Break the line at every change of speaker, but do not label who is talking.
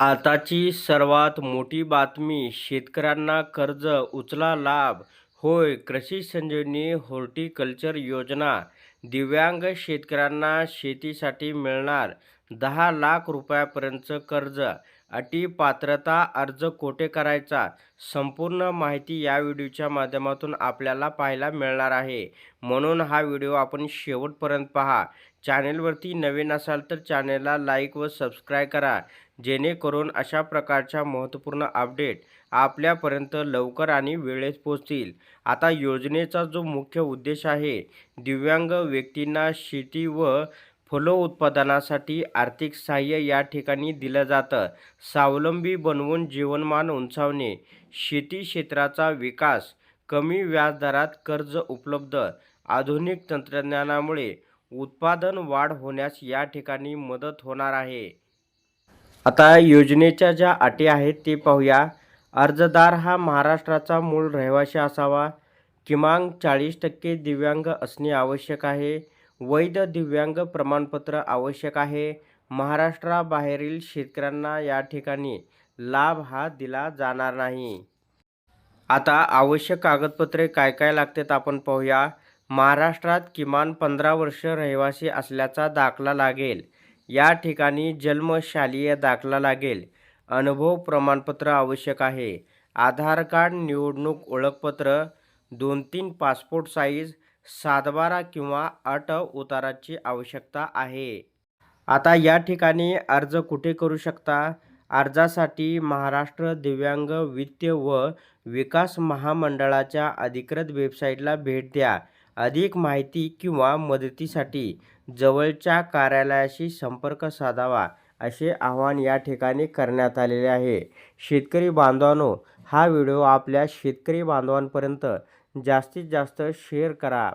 आताची सर्वात मोठी बातमी शेतकऱ्यांना कर्ज उचला लाभ होय कृषी संजीवनी हॉर्टिकल्चर योजना दिव्यांग शेतकऱ्यांना शेतीसाठी मिळणार दहा लाख रुपयापर्यंतचं कर्ज अटी पात्रता अर्ज कोठे करायचा? संपूर्ण माहिती या व्हिडिओच्या माध्यमातून आपल्याला पाहायला मिळणार आहे. म्हणून हा व्हिडिओ आपण शेवटपर्यंत पहा. चॅनेलवरती नवीन असाल तर चॅनेलला लाईक व सबस्क्राईब करा. जेणेकरून अशा प्रकारच्या महत्त्वपूर्ण अपडेट आपल्यापर्यंत लवकर आणि वेळेत पोहोचतील. आता योजनेचा जो मुख्य उद्देश आहे दिव्यांग व्यक्तींना शेती व फलोत्पादनासाठी आर्थिक सहाय्य या ठिकाणी दिलं जातं. स्वावलंबी बनवून जीवनमान उंचावणे शेती क्षेत्राचा विकास कमी व्याजदरात कर्ज उपलब्ध आधुनिक तंत्रज्ञानामुळे उत्पादन वाढ होण्यास या ठिकाणी मदत होणार आहे. आता योजनेच्या ज्या अटी आहेत ते पाहूया. अर्जदार हा महाराष्ट्राचा मूळ रहिवासी असावा. किमान चाळीस टक्के दिव्यांग असणे आवश्यक आहे. वैध दिव्यांग प्रमाणपत्र आवश्यक आहे. महाराष्ट्राबाहेरील शेतकऱ्यांना या ठिकाणी लाभ हा दिला जाणार नाही. आता आवश्यक कागदपत्रे काय काय लागतात आपण पाहूया. महाराष्ट्रात किमान पंधरा वर्ष रहिवासी असल्याचा दाखला लागेल. या ठिकाणी जन्मशालीय दाखला लागेल. अनुभव प्रमाणपत्र आवश्यक आहे. आधार कार्ड निवडणूक ओळखपत्र दोन तीन पासपोर्ट साईज सातबारा किंवा अट उताराची आवश्यकता आहे. आता या ठिकाणी अर्ज कुठे करू शकता? अर्जासाठी महाराष्ट्र दिव्यांग वित्त व विकास महामंडळाच्या अधिकृत वेबसाईटला भेट द्या. अधिक माहिती किंवा मदतीसाठी जवळच्या कार्यालयाशी संपर्क साधावा असे आवाहन या ठिकाणी करण्यात आलेले आहे. शेतकरी बांधवांनो हा व्हिडिओ आपल्या शेतकरी बांधवांपर्यंत जास्तीत जास्त शेअर करा.